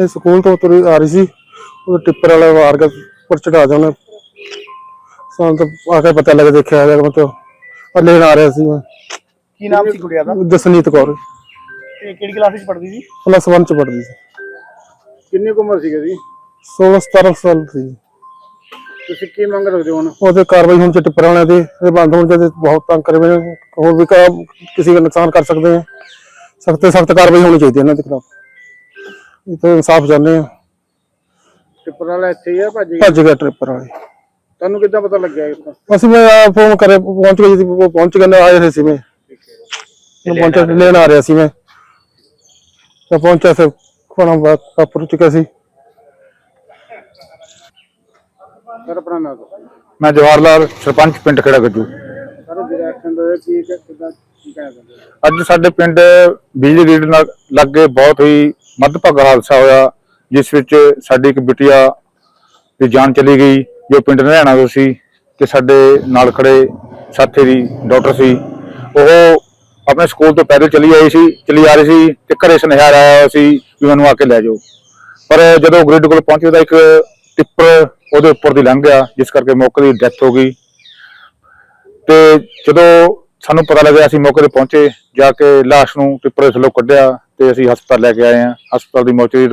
ਇਹ ਸਕੂਲ ਤੋਂ ਤੁਰੀ ਆ ਰਹੀ ਸੀ। ਉਹ ਟਿੱਪਰ ਵਾਲਾ ਵਾਰ ਕੇ ਉੱਪਰ ਚੜਾ ਦਿਆ ਉਹਨੇ ਸਾਨੂੰ ਤਾਂ ਆ ਕੇ ਪਤਾ ਲੱਗ ਦੇਖਿਆ ਹੈਗਾ ਮਤਲਬ ਲੈਣ ਆ ਰਿਹਾ ਸੀ ਮੈਂ। ਕੀ ਨਾਮ ਸੀ ਗੁੜੀਆ ਦਾ? ਜਸਨੀਤ ਕੌਰ। ਤੇ ਕਿਹੜੀ ਕਲਾਸ ਵਿੱਚ ਪੜ੍ਹਦੀ ਸੀ? ਪਲੱਸ 1 ਚ ਪੜ੍ਹਦੀ ਸੀ। ਕਿੰਨੀ ਕੁ ਉਮਰ ਸੀਗੀ ਜੀ 16 17 ਸਾਲ ਸੀ। ਤੁਸੀਂ ਕੀ ਮੰਗ ਰੱਖਦੇ ਹੋ ਹੁਣ? ਉਹਦੇ ਕਾਰਵਾਈ ਹੁਣ ਚ ਟਿੱਪਰ ਵਾਲਿਆਂ ਦੇ ਇਹ ਬੰਦ ਹੋਣ ਚਾਹੀਦੇ ਬਹੁਤ ਤੰਗ ਕਰੇ ਹੋਏ। ਹੋਰ ਵੀ ਕਿਸੇ ਦਾ ਨੁਕਸਾਨ ਕਰ ਸਕਦੇ ਆ ਸਖਤ ਸਖਤ ਕਾਰਵਾਈ ਹੋਣੀ ਚਾਹੀਦੀ ਇਹਨਾਂ ਦੇ ਖਿਲਾਫ। ਇਹ ਤਾਂ ਇਨਸਾਫ ਚਾਹੁੰਦੇ ਆ ਟਿੱਪਰ ਵਾਲਾ ਇੱਥੇ ਹੀ ਆ ਭਾਜੀ? ਭੱਜ ਗਿਆ ਟ੍ਰਿਪਰ ਵਾਲੇ ਤੁਹਾਨੂੰ ਕਿੱਦਾਂ ਪਤਾ ਲੱਗਿਆ ਇਸ ਦਾ ਅਸੀਂ ਮੈਂ ਫੋਨ ਕਰੇ ਪਹੁੰਚ ਗਏ ਉਹ ਪਹੁੰਚ ਗਏ ਨੇ ਆਏ ਹੋਏ ਸੀ ਮੈਂ। ਮੈਂ ਪਹੁੰਚਿਆ ਲੈਣ ਆ ਰਿਹਾ ਸੀ ਮੈਂ। ਤਾਂ ਪਹੁੰਚਿਆ ਸੇ ਖਾਣਾ ਵਾਪਰ ਚੁੱਕਿਆ ਸੀ। ਸਰ ਆਪਣਾ ਨਾਮ ਦੱਸੋ। ਮੈਂ ਜਵਾਹਰ ਲਾਲ ਸਰਪੰਚ ਪਿੰਡ ਖੇੜਾ ਗੱਜੂ। ਸਰ ਐਕਸੀਡੈਂਟ ਹੋਇਆ ਕੀ ਕਿੱਦਾਂ ਕੀ ਕਹਿਣਾ ਚਾਹੁੰਦੇ ਹੋ? ਅੱਜ ਸਾਡੇ ਪਿੰਡ ਬਿਜਲੀ ਰੀਡ ਨਾਲ ਲੱਗੇ ਬਹੁਤ ਹੀ ਮੱਧਭਾਗਾ ਹਾਦਸਾ ਹੋਇਆ, ਜਿਸ ਵਿੱਚ ਸਾਡੀ ਇੱਕ ਬਿਟਿਆ ਦੀ ਜਾਨ ਚਲੀ ਗਈ, ਜੋ ਪਿੰਡ ਹਰਿਆਣਾ ਤੋਂ ਸੀ ਤੇ ਸਾਡੇ ਨਾਲ ਖੜੇ ਸਾਥੀ ਦੀ ਡਾਕਟਰ ਸੀ। ਉਹ ਆਪਣੇ ਸਕੂਲ ਤੋਂ ਪੈਦਲ ਚਲੀ ਆਈ ਸੀ, ਚਲੀ ਆ ਰਹੀ ਸੀ ਤੇ ਘਰੇ ਸੁਨੇਹਾ ਆਇਆ ਹੋਇਆ ਸੀ ਵੀ ਮੈਨੂੰ ਆ ਕੇ ਲੈ ਜਾਓ। ਪਰ ਜਦੋਂ ਗ੍ਰਿਡ ਕੋਲ ਪਹੁੰਚੇ ਤਾਂ ਇੱਕ ਟਿੱਪਰ ਉਹਦੇ ਉੱਪਰ ਦੀ ਲੰਘ ਗਿਆ, ਜਿਸ ਕਰਕੇ ਮੌਕੇ ਦੀ ਡੈਥ ਹੋ ਗਈ। ਤੇ ਜਦੋਂ ਸਾਨੂੰ ਪਤਾ ਲੱਗਿਆ, ਅਸੀਂ ਮੌਕੇ ਤੇ ਪਹੁੰਚੇ, ਜਾ ਕੇ ਲਾਸ਼ ਨੂੰ ਟਿੱਪਰ ਦੇ ਥੱਲੋਂ ਕੱਢਿਆ। ਤੇ ਅਸੀਂ ਹਸਪਤਾਲ ਲੈ ਕੇ ਆਏ ਹਾਂ। ਹਸਪਤਾਲ ਦੀ ਮੌਚਰੀ